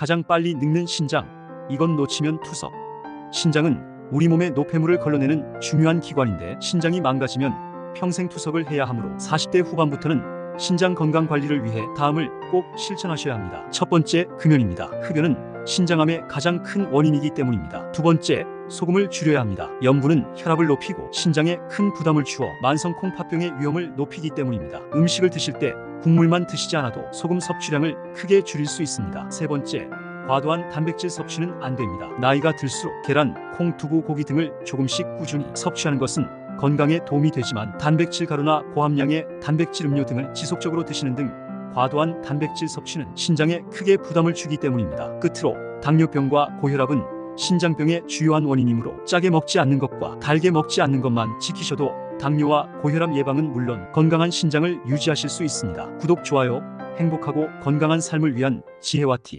가장 빨리 늙는 신장. 이건 놓치면 투석. 신장은 우리 몸의 노폐물을 걸러내는 중요한 기관인데 신장이 망가지면 평생 투석을 해야 하므로 40대 후반부터는 신장 건강 관리를 위해 다음을 꼭 실천하셔야 합니다. 첫 번째, 금연입니다. 흡연은 신장암의 가장 큰 원인이기 때문입니다. 두 번째, 소금을 줄여야 합니다. 염분은 혈압을 높이고 신장에 큰 부담을 주어 만성 콩팥병의 위험을 높이기 때문입니다. 음식을 드실 때 국물만 드시지 않아도 소금 섭취량을 크게 줄일 수 있습니다. 세 번째, 과도한 단백질 섭취는 안 됩니다. 나이가 들수록 계란, 콩, 두부, 고기 등을 조금씩 꾸준히 섭취하는 것은 건강에 도움이 되지만 단백질 가루나 고함량의 단백질 음료 등을 지속적으로 드시는 등 과도한 단백질 섭취는 신장에 크게 부담을 주기 때문입니다. 끝으로 당뇨병과 고혈압은 신장병의 주요한 원인이므로 짜게 먹지 않는 것과 달게 먹지 않는 것만 지키셔도 당뇨와 고혈압 예방은 물론 건강한 신장을 유지하실 수 있습니다. 구독, 좋아요, 행복하고 건강한 삶을 위한 지혜와 팁.